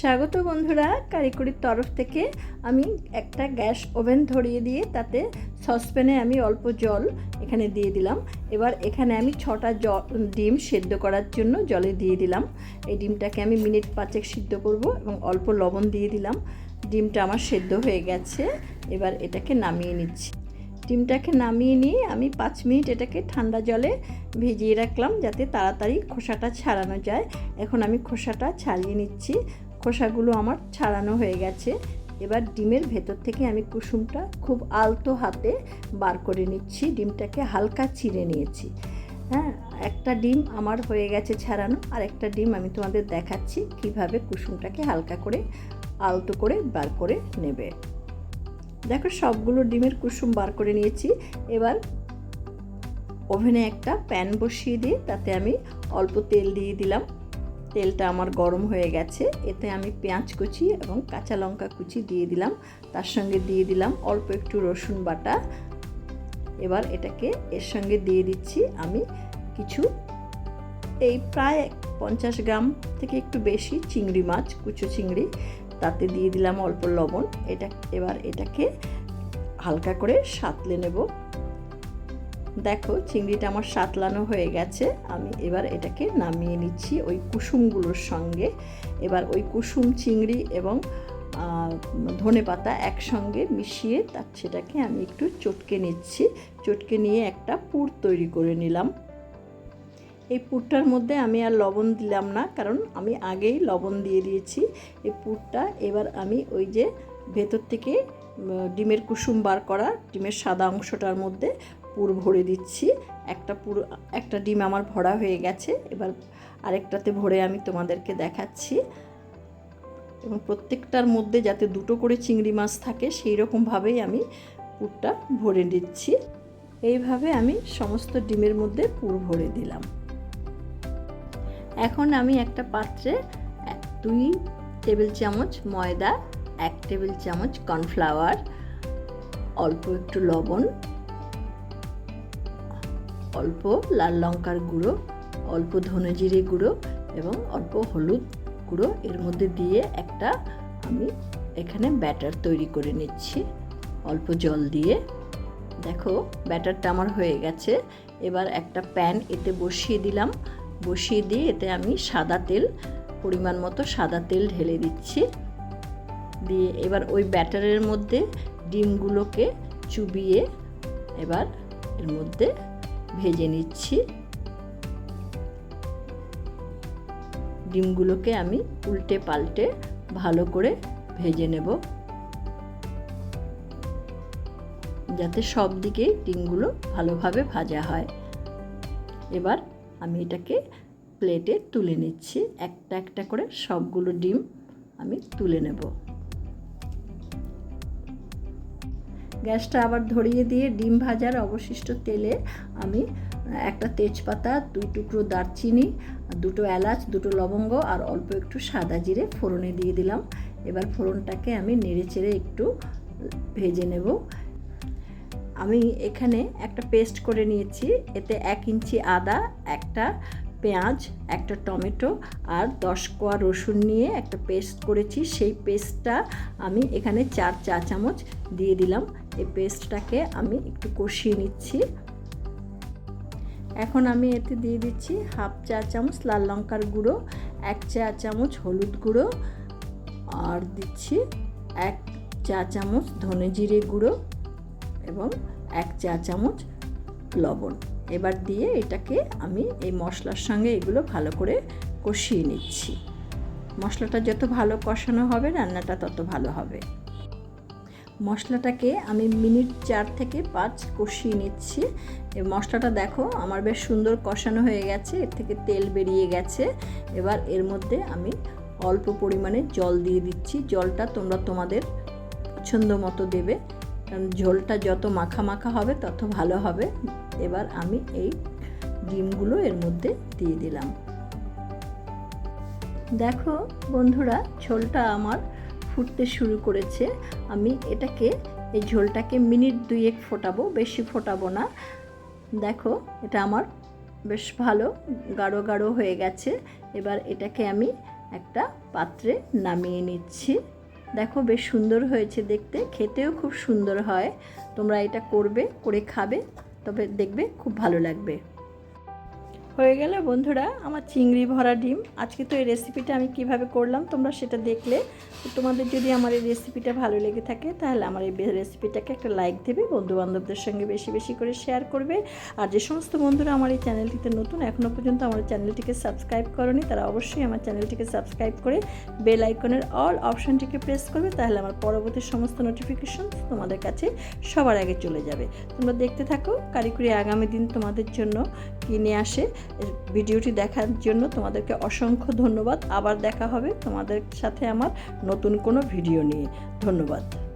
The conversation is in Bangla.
স্বাগত বন্ধুরা, কারিকুরির তরফ থেকে আমি একটা গ্যাস ওভেন ধরিয়ে দিয়ে তাতে সসপ্যানে আমি অল্প জল এখানে দিয়ে দিলাম। এবার এখানে আমি ছটা জল, ডিম সেদ্ধ করার জন্য জলে দিয়ে দিলাম। এই ডিমটাকে আমি মিনিট পাঁচেক সিদ্ধ করব এবং অল্প লবণ দিয়ে দিলাম। ডিমটা আমার সেদ্ধ হয়ে গেছে, এবার এটাকে নামিয়ে নিচ্ছি। ডিমটাকে নামিয়ে নিয়ে আমি পাঁচ মিনিট এটাকে ঠান্ডা জলে ভিজিয়ে রাখলাম যাতে তাড়াতাড়ি খোসাটা ছাড়ানো যায়। এখন আমি খোসাটা ছাড়িয়ে নিচ্ছি। খোসাগুলো আমার ছাড়ানো হয়ে গেছে। এবার ডিমের ভেতর থেকে আমি কুসুমটা খুব আলতো হাতে বার করে নিচ্ছি। ডিমটাকে হালকা চিড়ে নিয়েছি। হ্যাঁ একটা ডিম আমার হয়ে গেছে ছাড়ানো। আর একটা ডিম আমি তোমাদের দেখাচ্ছি কীভাবে কুসুমটাকে হালকা করে আলতো করে বার করে নেবে। দেখো, সবগুলো ডিমের কুসুম বার করে নিয়েছি। এবার ওভেনে একটা প্যান বসিয়ে দিয়ে তাতে আমি অল্প তেল দিয়ে দিলাম। তেলটা আমার গরম হয়ে গেছে। এতে আমি পেঁয়াজ কুচি এবং কাঁচা লঙ্কা কুচি দিয়ে দিলাম। তার সঙ্গে দিয়ে দিলাম অল্প একটু রসুন বাটা। এবার এটাকে এর সঙ্গে দিয়ে দিচ্ছি আমি কিছু এই প্রায় পঞ্চাশ গ্রাম থেকে একটু বেশি চিংড়ি মাছ, কুচো চিংড়ি। তাতে দিয়ে দিলাম অল্প লবণ। এটা, এবার এটাকে হালকা করে সাতলে নেব। দেখো, চিংড়িটা আমার সাতলানো হয়ে গেছে। আমি এবার এটাকে নামিয়ে নিচ্ছি ওই কুসুমগুলোর সঙ্গে। এবার ওই কুসুম, চিংড়ি এবং ধনে পাতা একসঙ্গে মিশিয়ে তার সেটাকে আমি একটু চটকে নিচ্ছি। চটকে নিয়ে একটা পুর তৈরি করে নিলাম। এই পুরটার মধ্যে আমি আর লবণ দিলাম না, কারণ আমি আগেই লবণ দিয়ে দিয়েছি। এই পুরটা এবার আমি ওই যে ভেতর থেকে ডিমের কুসুম বার করা, ডিমের সাদা অংশটার মধ্যে পুর ভরে দিচ্ছি। একটা পুর, একটা ডিম আমার ভরা হয়ে গেছে। এবার আরেকটাতে ভরে আমি তোমাদেরকে দেখাচ্ছি। এবং প্রত্যেকটার মধ্যে যাতে দুটো করে চিংড়ি মাছ থাকে সেই রকমভাবেই আমি পুরটা ভরে দিচ্ছি এইভাবে আমি সমস্ত ডিমের মধ্যে পুর ভরে দিলাম। এখন আমি একটা পাত্রে দুই টেবিল চামচ ময়দা, এক টেবিল চামচ কর্নফ্লাওয়ার, অল্প একটু লবণ অল্প লাল লঙ্কার গুঁড়ো, অল্প ধনে জিরে গুঁড়ো এবং অল্প হলুদ গুঁড়ো। এর মধ্যে দিয়ে একটা আমি এখানে ব্যাটার তৈরি করে নিচ্ছি। অল্প জল দিয়ে। দেখো, ব্যাটারটা আমার হয়ে গেছে। এবার একটা প্যান এতে বসিয়ে দিলাম। বসিয়ে দিয়ে এতে আমি সাদা তেল, পরিমাণ মতো সাদা তেল ঢেলে দিচ্ছি। দিয়ে এবার ওই ব্যাটারের মধ্যে ডিমগুলোকে চুবিয়ে এবার এর মধ্যে ভেজে নিচ্ছি। ডিমগুলোকে আমি উল্টে পাল্টে ভালো করে ভেজে নেব। যাতে সব দিকে ডিমগুলো ভালোভাবে ভাজা হয়। এবার আমি এটাকে প্লেটে তুলে নিচ্ছি। একটা একটা করে সবগুলো ডিম আমি তুলে নেব। গ্যাসটা আবার ধরিয়ে দিয়ে ডিম ভাজার অবশিষ্ট তেলে আমি একটা তেজপাতা, দুই টুকরো দারচিনি, দুটো এলাচ, দুটো লবঙ্গ আর অল্প একটু সাদা জিরে ফোড়নে দিয়ে দিলাম। এবার ফোড়নটাকে আমি নেড়ে চেড়ে একটু ভেজে নেব। আমি এখানে একটা পেস্ট করে নিয়েছি। এতে এক ইঞ্চি আদা, একটা পেঁয়াজ, একটা টমেটো আর দশ কোয়া রসুন নিয়ে একটা পেস্ট করেছি। সেই পেস্টটা আমি এখানে চার চা চামচ দিয়ে দিলাম। এই পেস্টটাকে আমি একটু কষিয়ে নিচ্ছি। এখন আমি এতে দিয়ে দিচ্ছি হাফ চা চামচ লাল লঙ্কার গুঁড়ো, এক চা চামচ হলুদ গুঁড়ো আর দিচ্ছি এক চা চামচ ধনে জিরে গুঁড়ো এবং এক চা চামচ লবণ। এবার দিয়ে এটাকে আমি এই মশলার সঙ্গে এগুলো ভালো করে কষিয়ে নিচ্ছি। মশলাটা যত ভালো কষানো হবে, রান্নাটা তত ভালো হবে। মশলাটাকে আমি মিনিট চার থেকে পাঁচ কষিয়ে নিচ্ছি। এই মশলাটা দেখো, আমার বেশ সুন্দর কষানো হয়ে গেছে, এর থেকে তেল বেরিয়ে গেছে। এবার এর মধ্যে আমি অল্প পরিমাণে জল দিয়ে দিচ্ছি। জলটা তোমরা তোমাদের পছন্দ মতো দেবে। কারণ ঝোলটা যত মাখা মাখা হবে, তত ভালো হবে। এবার আমি এই ডিমগুলো এর মধ্যে দিয়ে দিলাম। দেখো বন্ধুরা, ঝোলটা আমার ফুটতে শুরু করেছে। আমি এটাকে, এই ঝোলটাকে মিনিট দুয়েক ফোটাবো, বেশি ফোটাবো না। দেখো, এটা আমার বেশ ভালো, গাঢ় গাঢ় হয়ে গেছে। এবার এটাকে আমি একটা পাত্রে নামিয়ে নিচ্ছি। দেখো বেশ সুন্দর হয়েছে দেখতে, খেতেও খুব সুন্দর হয়। তোমরা এটা করবে, করে খাবে, তবে দেখবে খুব ভালো লাগবে। হয়ে গেল। বন্ধুরা, আমার চিংড়ি ভরা ডিম। আজকে তো এই রেসিপিটা আমি কীভাবে করলাম তোমরা সেটা দেখলে। তোমাদের যদি আমার এই রেসিপিটা ভালো লেগে থাকে, তাহলে আমার এই রেসিপিটাকে একটা লাইক দেবে বন্ধু বান্ধবদের সঙ্গে বেশি বেশি করে শেয়ার করবে। আর যে সমস্ত বন্ধুরা আমার এই চ্যানেলটিতে নতুন এখনও পর্যন্ত আমার চ্যানেলটিকে সাবস্ক্রাইব করনি, তারা অবশ্যই আমার চ্যানেলটিকে সাবস্ক্রাইব করে বেল আইকনের অল অপশানটিকে প্রেস করবে, তাহলে আমার পরবর্তী সমস্ত নোটিফিকেশন তোমাদের কাছে সবার আগে চলে যাবে। তোমরা দেখতে থাকো, কারিকুরি আগামী দিন তোমাদের জন্য কিনে আসে। ভিডিওটি দেখার জন্য তোমাদেরকে অসংখ্য ধন্যবাদ। আবার দেখা হবে তোমাদের সাথে আমার নতুন কোনো ভিডিও নিয়ে। ধন্যবাদ।